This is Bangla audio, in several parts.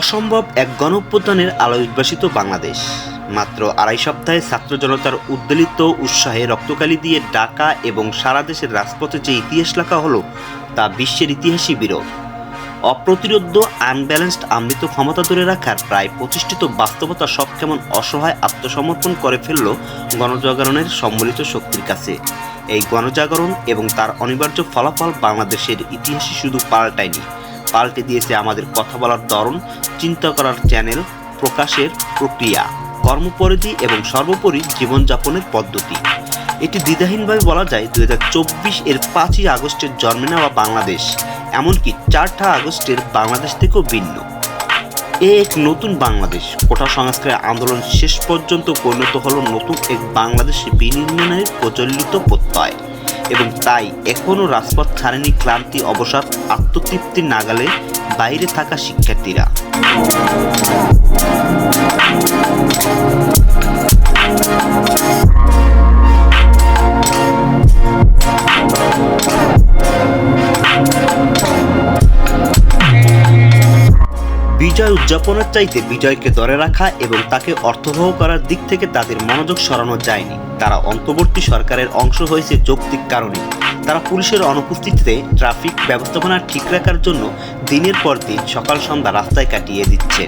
অসম্ভব এক গণঅভ্যুত্থানের আলোয় উদ্ভাসিত বাংলাদেশ। মাত্র আড়াই সপ্তাহে ছাত্র জনতার উদ্বেলিত উৎসাহে রক্তকালি দিয়ে ঢাকা এবং সারা দেশের রাজপথে যে ইতিহাস লেখা হলো, তা বিশ্বের ইতিহাসই বিরল। অপ্রতিরোধ্য, আনব্যালেন্সড আমৃত ক্ষমতা ধরে রাখার প্রায় প্রতিষ্ঠিত বাস্তবতা সব কেমন অসহায় আত্মসমর্পণ করে ফেলল গণজাগরণের সম্মিলিত শক্তির কাছে। এই গণজাগরণ এবং তার অনিবার্য ফলাফল বাংলাদেশের ইতিহাসে শুধু পাল্টায়নি। পাল্টে দিয়েছে আমাদের কথা বলার ধরন চিন্তা করার চ্যানেল, প্রকাশের প্রক্রিয়া, কর্মপরিধি এবং সর্বোপরি জীবনযাপনের পদ্ধতি। এটি দ্বিধাহীনভাবে বলা যায় দুই হাজার চব্বিশ এর পাঁচই আগস্টের জন্মে নেওয়া বাংলাদেশ, এমনকি চারটা আগস্টের বাংলাদেশ থেকেও ভিন্ন। এ এক নতুন বাংলাদেশ। কোটা সংস্কার আন্দোলন শেষ পর্যন্ত পরিণত হল নতুন এক বাংলাদেশ বিনির্মাণের প্রচলিত প্রত্যয়। এবং তাই এখনও রাজপথ ছাড়েনি ক্লান্তি অবসাদ আত্মতৃপ্তির নাগালে বাইরে থাকা শিক্ষার্থীরা। বিজয় উদযাপনের চাইতে বিজয়কে ধরে রাখা এবং তাকে অর্থবহ করার দিক থেকে তাদের মনোযোগ সরানো যায়নি। তারা অন্তর্বর্তী সরকারের অংশ হয়েছে যৌক্তিক কারণে। তারা পুলিশের অনুপস্থিতিতে ট্রাফিক ব্যবস্থাপনা ঠিক রাখার জন্য দিনের পর দিন সকাল সন্ধ্যা রাস্তায় কাটিয়ে দিচ্ছে।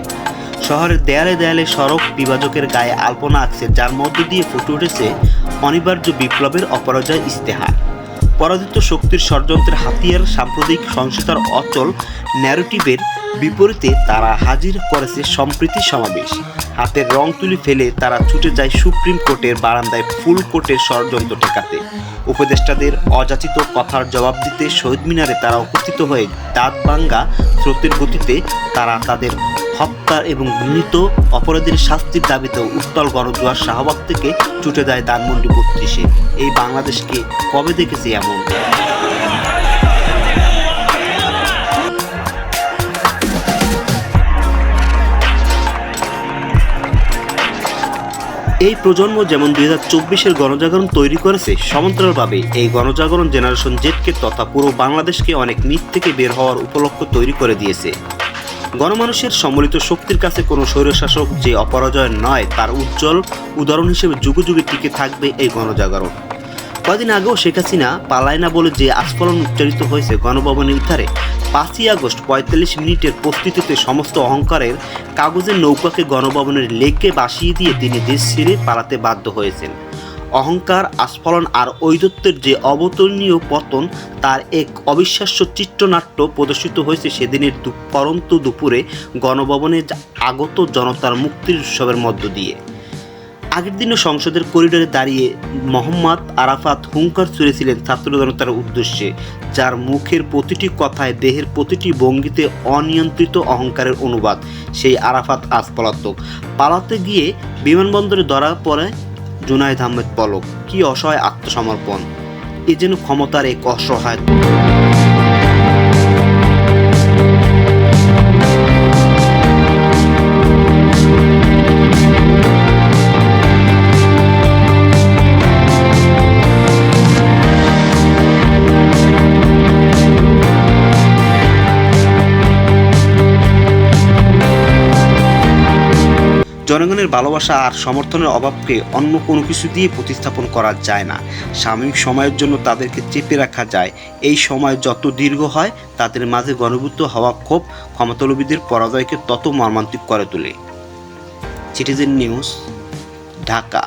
শহরের দেয়ালে দেয়ালে সড়ক বিভাজকের গায়ে আলপনা আঁকছে, যার মধ্য দিয়ে ফুটে উঠেছে অনিবার্য বিপ্লবের অপরাজয় ইস্তেহার পরাজিত শক্তির ষড়যন্ত্রের হাতিয়ার সাম্প্রদায়িক সহিংসতার অচল ন্যারেটিভের বিপরীতে তারা হাজির করেছে সম্প্রীতি সমাবেশ। হাতের রং তুলি ফেলে তারা ছুটে যায় সুপ্রিম কোর্টের বারান্দায় ফুল কোর্টের ষড়যন্ত্র ঠেকাতে। উপদেষ্টাদের অযাচিত কথার জবাব দিতে শহীদ মিনারে তারা উপস্থিত হয়ে দাঁত ভাঙ্গা স্রোতের গতিতে তারা তাদের হত্যা এবং ঘৃণিত অপরাধীর শাস্তির দাবিতে উত্তল গণজোয়ার শাহবাগ থেকে ছুটে যায় ধানমন্ডি বত্রিশে। এই বাংলাদেশকে কবে দেখেছে এমন? এই প্রজন্ম যেমন দুই হাজার চব্বিশের গণজাগরণ তৈরি করেছে সমান্তরালভাবে এই গণজাগরণ জেনারেশন জেটকে তথা পুরো বাংলাদেশকে অনেক নিচ থেকে বের হওয়ার উপলক্ষ তৈরি করে দিয়েছে। গণমানুষের সম্মিলিত শক্তির কাছে কোনো স্বৈরশাসক যে অপরাজয় নয়, তার উজ্জ্বল উদাহরণ হিসেবে যুগে যুগে টিকে থাকবে এই গণজাগরণ। কদিন আগেও শেখ হাসিনা পালায় না বলে যে আস্ফলন উচ্চারিত হয়েছে গণভবনের উদ্ধারে পাঁচই আগস্ট পঁয়তাল্লিশ মিনিটের প্রস্তুতিতে সমস্ত অহংকারের কাগজের নৌকাকে গণভবনের লেকে বাসিয়ে দিয়ে তিনি দেশ ছেড়ে পালাতে বাধ্য হয়েছেন। অহংকার, আস্ফলন আর ঔদত্যের যে অবতরণীয় পতন, তার এক অবিশ্বাস্য চিত্রনাট্য প্রদর্শিত হয়েছে সেদিনের পরন্ত দুপুরে গণভবনে আগত জনতার মুক্তির উৎসবের মধ্য দিয়ে। আগের দিনও সংসদের করিডোরে দাঁড়িয়ে মোহাম্মদ আরাফাত হুঙ্কার ছুড়েছিলেন ছাত্র জনতার উদ্দেশ্যে, যার মুখের প্রতিটি কথায় দেহের প্রতিটি ভঙ্গিতে অনিয়ন্ত্রিত অহংকারের অনুবাদ, সেই আরাফাত আজ পলাতক পালাতে গিয়ে বিমানবন্দরে ধরা পড়ে জুনায়দ আহমেদ পলক কি অসহায় আত্মসমর্পণ। এ যেন ক্ষমতার এক অসহায় জনগণের ভালোবাসা আর সমর্থনের অভাবকে অন্য কোনো কিছু দিয়ে প্রতিস্থাপন করা যায় না। সাময়িক সময়ের জন্য তাদেরকে চেপে রাখা যায়। এই সময় যত দীর্ঘ হয়, তাদের মাঝে গণভূত হওয়া ক্ষোভ ক্ষমতালোভীদের পরাজয়কে তত মর্মান্তিক করে তোলে। Citizen news Dhaka